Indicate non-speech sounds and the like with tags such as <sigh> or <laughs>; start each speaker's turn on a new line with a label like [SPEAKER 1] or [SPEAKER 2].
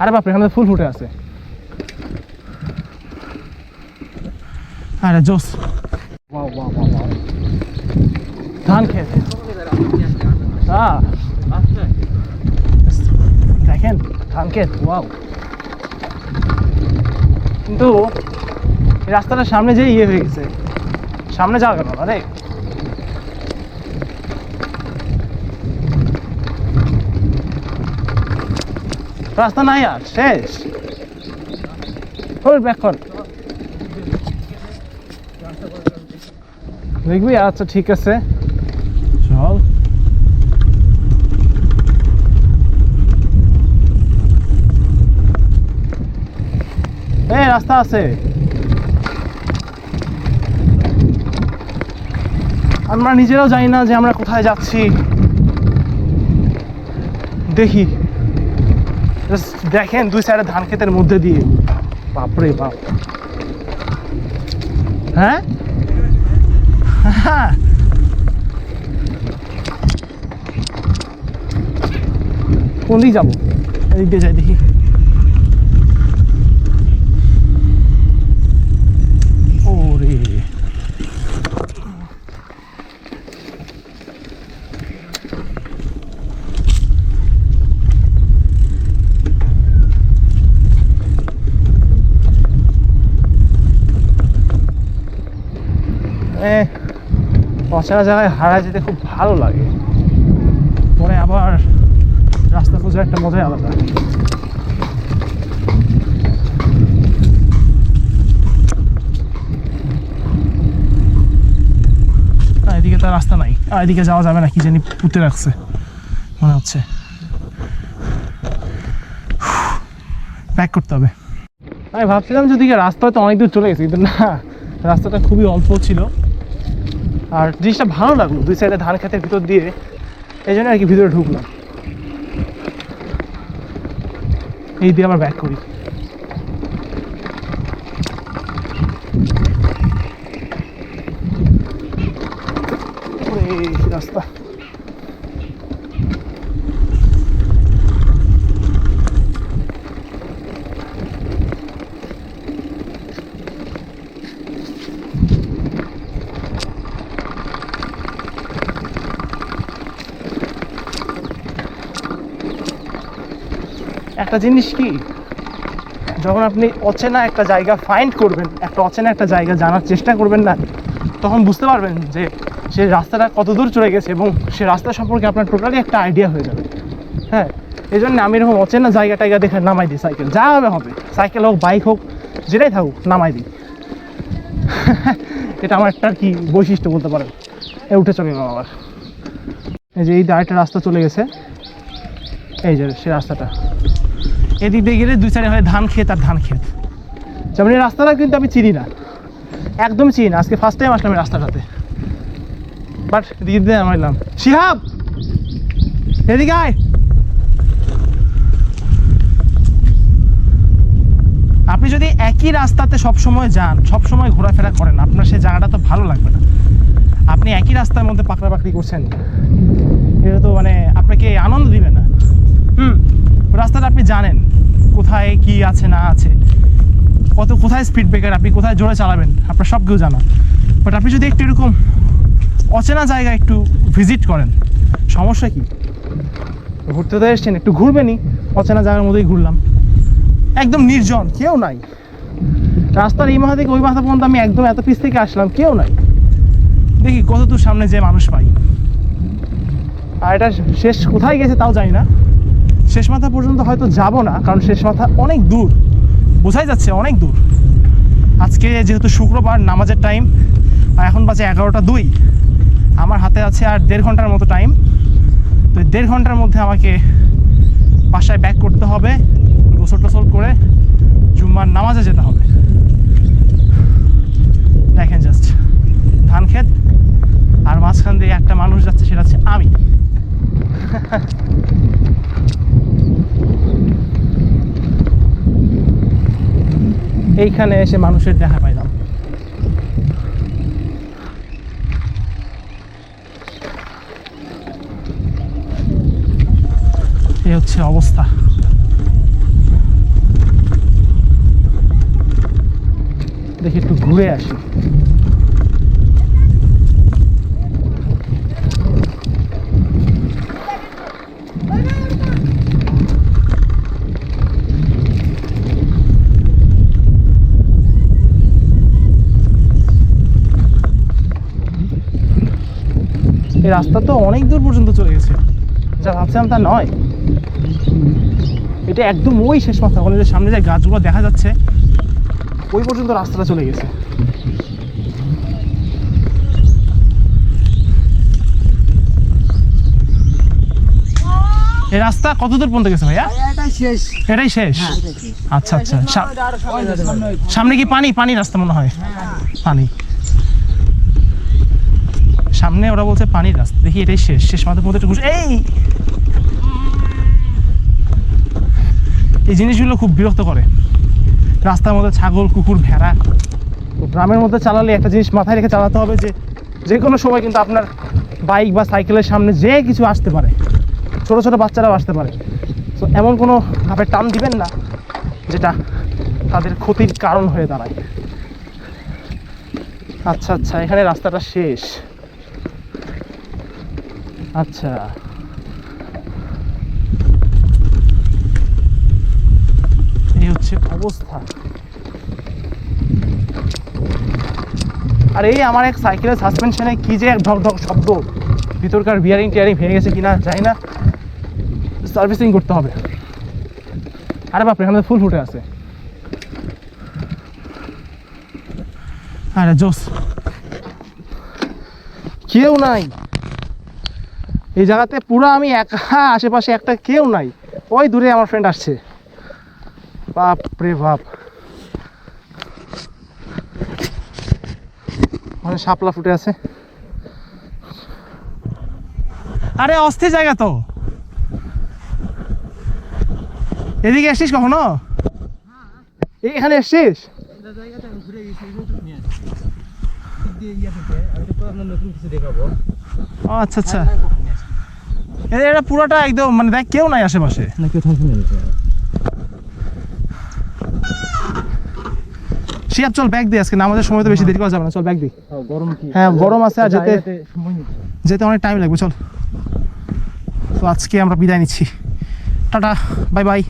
[SPEAKER 1] আরে বাপরে এখানে ফুল ফুটে আছে। আরে জোস। Wow wow wow wow. ধান খেত হ্যাঁ দেখেন ধান খেত ওয়াও। কিন্তু রাস্তাটার সামনে যে ইয়ে হয়ে গেছে সামনে যাওয়া গেল না রাস্তা নাই আর, শেষ। ব্যাক কর দেখবি? আচ্ছা ঠিক আছে। চল। এই, রাস্তা আছে। আমরা নিজেরাও জানি না যে আমরা কোথায় যাচ্ছি। দেখি। দেখেন দুই সাইডে ধান ক্ষেতের মধ্যে দিয়ে। বাপরে বাপ। হ্যাঁ? হ্যাঁ। কোন দিকে যাব? এদিক দিয়ে যাই দেখি ওরে এ অচেনা জায়গায় হারায় যেতে খুব ভালো লাগে। পরে আবার রাস্তা খোঁজার একটা মজাই আলাদা। এদিকে তার রাস্তা নাই। আর এদিকে যাওয়া যাবে না, কি জানি পুঁতে রাখছে, মনে হচ্ছে। প্যাক করতে হবে। আমি ভাবছিলাম যে ওদিকে রাস্তা তো অনেক দূর চলে গেছে, কিন্তু না, রাস্তাটা খুবই অল্প ছিল। আর জিনিসটা ভালো লাগল, দুই সাইডে ধান খেতের ভিতর দিয়ে। এই জন্য আর কি ভিতরে ঢুকলাম। এই দিয়ে আবার ব্যাক করি। রাস্তা। একটা জিনিস কি, যখন আপনি অচেনা একটা জায়গা ফাইন্ড করবেন, একটা অচেনা একটা জায়গা জানার চেষ্টা করবেন না, তখন বুঝতে পারবেন যে সে রাস্তাটা কত দূর চলে গেছে এবং সে রাস্তা সম্পর্কে আপনার টোটালি একটা আইডিয়া হয়ে যাবে। হ্যাঁ এই জন্য আমি এরকম অচেনা জায়গা টাইগা দেখে নামাই দিই সাইকেল যা হবে হবে। সাইকেল হোক বাইক হোক, যেটাই থাকুক, নামাই দিই। <laughs> এটা আমার একটা কি বৈশিষ্ট্য বলতে পারেন? এ উঠে চলে গেলাম আবার। এই যে এই আরেকটা রাস্তা চলে গেছে। এই যে সে রাস্তাটা। এদিক দিয়ে গেলে দুই সাইডে হয় ধান ক্ষেত আর ধান ক্ষেত। যেমন এই রাস্তাটা কিন্তু আমি চিনি না। একদম চিনি না। আজকে ফার্স্ট টাইম আসলাম এই রাস্তাটাতে। বাট এদিকে দিয়ে আমার এলাম। শিহাব! এদিকে আয়! আপনি যদি একই রাস্তাতে সব সময় যান সব সময় ঘোরাফেরা করেন, আপনার সেই জায়গাটা তো ভালো লাগবে না। আপনি একই রাস্তার মধ্যে পাকড়া পাকড়ি করছেন। এটা তো মানে আপনাকে আনন্দ দিবে না। হুম, রাস্তাটা আপনি জানেন। কোথায় কি আছে, না আছে, কত, কোথায় স্পিড ব্রেকার আপনি কোথায় জোরে চালাবেন, আপনার সব কিছু জানা। বাট আপনি যদি একটু এরকম অচেনা জায়গা একটু ভিজিট করেন, সমস্যা কি? ঘুরতে তো এসছেন, একটু ঘুরবেনই, অচেনা জায়গার মধ্যেই ঘুরলাম। একদম নির্জন, কেউ নাই। রাস্তার এই মাথা থেকে ওই মাথা পর্যন্ত আমি একদম এত পিস থেকে আসলাম, কেউ নাই। দেখি কত দূর সামনে যে মানুষ পাই। আর এটা শেষ কোথায় গেছে তাও জানি না। শেষ মাথা পর্যন্ত হয়তো যাব না, কারণ শেষ মাথা অনেক দূর। বোঝাই যাচ্ছে অনেক দূর। আজকে যেহেতু শুক্রবার, নামাজের টাইম এখন বাজে এগারোটা দুই। আমার হাতে আছে আর দেড় ঘণ্টার মতো টাইম তো দেড় ঘণ্টার মধ্যে আমাকে বাসায় ব্যাক করতে হবে, গোসল টোসল করে জুম্মার নামাজে যেতে হবে। দেখেন জাস্ট ধান ক্ষেত, আর মাঝখান দিয়ে একটা মানুষ যাচ্ছে, সেটা হচ্ছে আমি। <laughs> এইখানে এসে মানুষের দেখা পাইলাম। এই হচ্ছে অবস্থা। দেখি একটু ঘুরে আসি। এই রাস্তা তো অনেক দূর পর্যন্ত চলে গেছে। যা ভাবছিলাম তা নয়। এটা একদম ওই শেষ মাথা কলেজের সামনে যে গাছগুলো দেখা যাচ্ছে ওই পর্যন্ত রাস্তাটা চলে গেছে। এই রাস্তা কত দূর পর্যন্ত গেছে ভাইয়া?
[SPEAKER 2] এটাই শেষ।
[SPEAKER 1] আচ্ছা আচ্ছা। সামনে কি পানি? পানি রাস্তা মনে হয়। পানি। সামনে ওরা বলছে পানির রাস্তা দেখি এটাই শেষ। শেষ মাথার মধ্যে একটু এই! এই জিনিসগুলো খুব বিরক্ত করে। রাস্তার মধ্যে ছাগল, কুকুর, ভেড়া। তো গ্রামের মধ্যে চালালে একটা জিনিস মাথায় রেখে চালাতে হবে যে যে কোনো সময় কিন্তু আপনার বাইক বা সাইকেলের সামনে যে কিছু আসতে পারে। ছোট ছোট বাচ্চারাও আসতে পারে। তো এমন কোনো ভাবে টান দিবেন না, যেটা তাদের ক্ষতির কারণ হয়ে দাঁড়ায়। আচ্ছা আচ্ছা এখানে রাস্তাটা শেষ। আচ্ছা। এই হচ্ছে অবস্থা। আর এই আমার এক সাইকেলের সাসপেনশনে কি যে এক ঢক ঢক শব্দ। ভিতরকার বিয়ারিং টিয়ারিং ভেঙে গেছে কিনা জানি না। সার্ভিসিং করতে হবে। আরে বাপরে, এখানে ফুল ফুটে আছে। আরে জোস। কেউ নাই। এই জায়গাতে পুরো আমি একা আশেপাশে একটা কেউ নাই। ওই দূরে আমার ফ্রেন্ড আসছে। বাপ রে বাপ। মানে শাপলা ফুটে আছে। আরে অস্থির জায়গা তো। এদিকে এসছিস কখনো? এখানে এসছিস? আচ্ছা আচ্ছা। এ- এটা পুরোটা একদম মানে দেখ কেউ নাই আশেপাশে।
[SPEAKER 2] না কেউ থাকবে
[SPEAKER 1] শিয়াব চল ব্যাগ দিয়ে আজকে না আমাদের সময় তো বেশি দেরি করা যাবে না। চল ব্যাগ দিই
[SPEAKER 2] গরম কি?
[SPEAKER 1] হ্যাঁ গরম আছে আর যেতে যেতে অনেক টাইম লাগবে চল। তো আজকে আমরা বিদায় নিচ্ছি। Tata bye bye